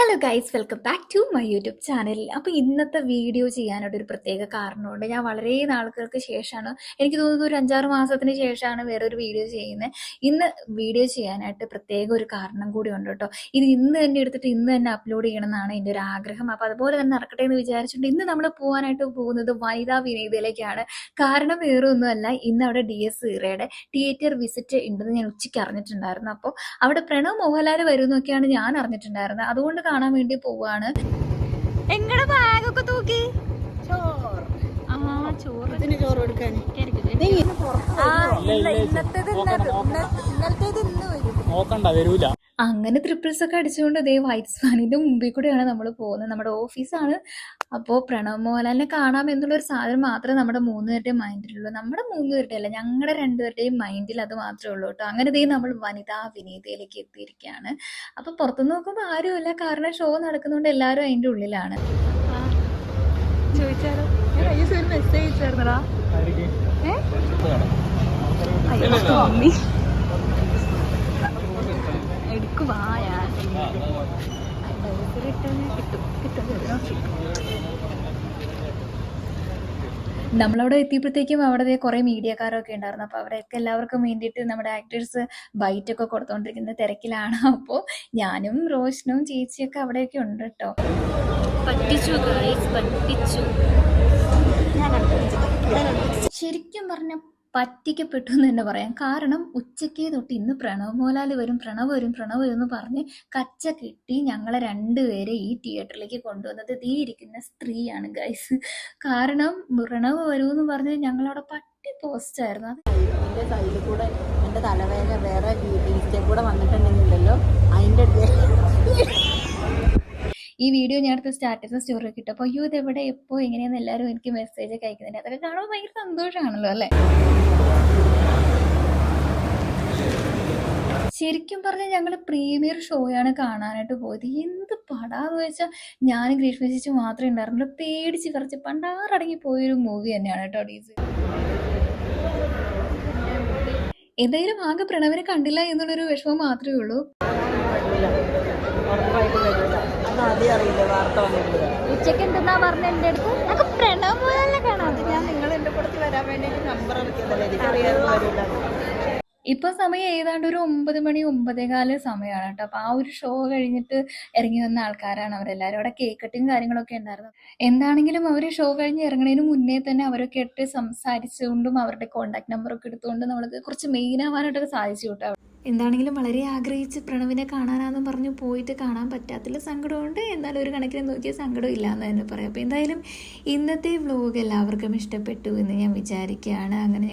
Hello guys welcome back to my YouTube channel അപ്പോൾ ഇന്നത്തെ video ചെയ്യാനായിട്ട് ഒരു പ്രത്യേക കാരണമുണ്ട്. ഞാൻ വളരെ നാളുകൾക്ക് ശേഷമാണ് എനിക്ക് തോന്നുന്നത് ഒരു അഞ്ചാറ് മാസത്തിന് ശേഷമാണ് വേറൊരു വീഡിയോ ചെയ്യുന്നത് ഇന്ന് വീഡിയോ ചെയ്യാനായിട്ട് പ്രത്യേക ഒരു കാരണം കൂടി ഉണ്ട് കേട്ടോ. ഇത് ഇന്ന് തന്നെ എടുത്തിട്ട് ഇന്ന് തന്നെ അപ്ലോഡ് ചെയ്യണമെന്നാണ് എന്റെ ഒരു ആഗ്രഹം. അപ്പോൾ അതുപോലെ തന്നെ നടക്കട്ടെ എന്ന് വിചാരിച്ചിട്ടുണ്ട്. ഇന്ന് നമ്മൾ പോകാനായിട്ട് പോകുന്നത് വനിതാ വിനീതയിലേക്കാണ്. കാരണം വേറെ ഒന്നുമല്ല ഇന്ന് അവിടെ ഡി എസ് സീറയുടെ തിയേറ്റർ വിസിറ്റ് ഉണ്ടെന്ന് ഞാൻ ഉച്ചയ്ക്ക് അറിഞ്ഞിട്ടുണ്ടായിരുന്നു. അപ്പോൾ അവിടെ പ്രണവ് മോഹൻലാൽ വരുമെന്നൊക്കെയാണ് ഞാൻ അറിഞ്ഞിട്ടുണ്ടായിരുന്നത്. അതുകൊണ്ട് കാണാൻ വേണ്ടി പോവാണ്. എങ്ങടെ ബാഗൊക്കെ തൂക്കി? അങ്ങനെ ട്രിപ്പിൾസ് ഒക്കെ അടിച്ചുകൊണ്ട് അതേ വൈറ്റ് സ്വാനിന്റെ മുമ്പിൽ കൂടെയാണ് നമ്മൾ പോകുന്നത്. നമ്മുടെ ഓഫീസാണ് അപ്പോൾ പ്രണവ് മോഹൻലാലിനെ കാണാം എന്നുള്ളൊരു സാധനം മാത്രമേ നമ്മുടെ മൂന്നുപേരുടെയും മൈൻഡിലുള്ളൂ. നമ്മുടെ മൂന്നുപേരുടെ അല്ല ഞങ്ങളുടെ രണ്ടുപേരുടെയും മൈൻഡിൽ അത് മാത്രമേ ഉള്ളൂ കേട്ടോ. അങ്ങനെ ദേ നമ്മൾ വനിതാ വിനീതയിലേക്ക് എത്തിയിരിക്കുകയാണ്. അപ്പോൾ പുറത്തു നോക്കുമ്പോൾ ആരുമില്ല. കാരണം ഷോ നടക്കുന്നതുകൊണ്ട് എല്ലാവരും അതിന്റെ ഉള്ളിലാണ്. ചോദിച്ചാലോ? മെസ്സേജ് ചേർന്നടാ എടുക്കുവാ നമ്മളവിടെ എത്തിയപ്പോഴത്തേക്കും അവിടെ കുറെ മീഡിയക്കാരൊക്കെ ഉണ്ടായിരുന്നു. അപ്പോൾ അവരൊക്കെ എല്ലാവർക്കും വേണ്ടിയിട്ട് നമ്മുടെ ആക്ടേഴ്സ് ബൈറ്റ് ഒക്കെ കൊടുത്തുകൊണ്ടിരിക്കുന്ന തിരക്കിലാണ്. അപ്പോൾ ഞാനും റോഷനും ചേച്ചിയൊക്കെ അവിടെയൊക്കെ ഉണ്ട് കേട്ടോ. പറ്റിച്ചു പറ്റിച്ചു. ശരിക്കും പറഞ്ഞ പറ്റിക്കപ്പെട്ടു എന്ന് തന്നെ പറയാം. കാരണം ഉച്ചയ്ക്ക് തൊട്ട് ഇന്ന് പ്രണവ് മോലാൽ വരും പ്രണവ് വരും പ്രണവ് വരും എന്ന് പറഞ്ഞ് കച്ച കിട്ടി ഞങ്ങളെ രണ്ടുപേരെ ഈ തിയേറ്ററിലേക്ക് കൊണ്ടുവന്നത് ദേ ഇരിക്കുന്ന സ്ത്രീയാണ് ഗൈസ് കാരണം പ്രണവ് എന്ന് പറഞ്ഞ് ഞങ്ങളവിടെ പട്ടി പോസ്റ്റ് ആയിരുന്നു. അത് എന്റെ സൈഡിൽ കൂടെ എന്റെ തലവേദന വേറെ ഇൻസ്റ്റയിൽ കൂടെ വന്നിട്ടുണ്ടെങ്കിലല്ലോ അതിന്റെ ഈ വീഡിയോ ഞാൻ അടുത്ത സ്റ്റാറ്റസ് സ്റ്റോറി ഒക്കെ ഇട്ടപ്പോൾ അയ്യോ ഇതെവിടെ എപ്പോൾ എങ്ങനെയാന്ന് എല്ലാവരും എനിക്ക് മെസ്സേജ് ഒക്കെ അയക്കുന്നുണ്ട്. അതൊക്കെ കാണുമ്പോൾ ഭയങ്കര സന്തോഷമാണല്ലോ അല്ലേ? ശരിക്കും പറഞ്ഞാൽ ഞങ്ങൾ പ്രീമിയർ ഷോയാണ് കാണാനായിട്ട് പോയത്. എന്ത് പടാന്ന് വെച്ചാൽ ഞാൻ ഗ്രീഷ്മ ചേച്ചി മാത്രമേ ഉണ്ടായിരുന്നുള്ളൂ. പേടിച്ച് കുറച്ച് പണ്ടാറടങ്ങി പോയൊരു മൂവി തന്നെയാണ് കേട്ടോ ഡീസ് എന്തായാലും ആകെ പ്രണവിനെ കണ്ടില്ല എന്നുള്ളൊരു വിഷമം മാത്രമേ ഉള്ളൂ. ഉച്ചയ്ക്ക് എന്താ പറഞ്ഞത് എന്തെന്നാ പറഞ്ഞ എന്റെ അടുത്ത്? ഞങ്ങൾക്ക് പ്രണവ് പോലെ കാണാം. ഞാൻ നിങ്ങൾ എന്റെ കൂടെ വരാൻ വേണ്ടി നമ്പർ വരില്ല ഇപ്പൊ സമയം ഏതാണ്ട് ഒരു ഒമ്പത് മണി ഒമ്പതേകാൽ സമയമാണ് കേട്ടോ. അപ്പൊ ആ ഒരു ഷോ കഴിഞ്ഞിട്ട് ഇറങ്ങി വന്ന ആൾക്കാരാണ് അവരെല്ലാവരും അവിടെ കേക്ക് കട്ടിങ് കാര്യങ്ങളൊക്കെ ഉണ്ടായിരുന്നു. എന്താണെങ്കിലും അവർ ഷോ കഴിഞ്ഞ് ഇറങ്ങണതിന് മുന്നേ തന്നെ അവരൊക്കെ ഇട്ട് സംസാരിച്ചുകൊണ്ടും അവരുടെ കോണ്ടാക്ട് നമ്പറൊക്കെ എടുത്തുകൊണ്ട് നമ്മൾക്ക് കുറച്ച് മെയിൻ ആവാനായിട്ടൊക്കെ സാധിച്ചു കേട്ടോ. എന്താണെങ്കിലും വളരെ ആഗ്രഹിച്ച് പ്രണവിനെ കാണാനാന്നും പറഞ്ഞു പോയിട്ട് കാണാൻ പറ്റാത്തില്ല സങ്കടമുണ്ട്. എന്നാലും ഒരു കണക്കിന് നോക്കിയാൽ സങ്കടം ഇല്ല എന്ന് തന്നെ പറയാം. അപ്പോൾ എന്തായാലും ഇന്നത്തെ വ്ലോഗ് എല്ലാവർക്കും ഇഷ്ടപ്പെട്ടു എന്ന് ഞാൻ വിചാരിക്കുകയാണ്. അങ്ങനെ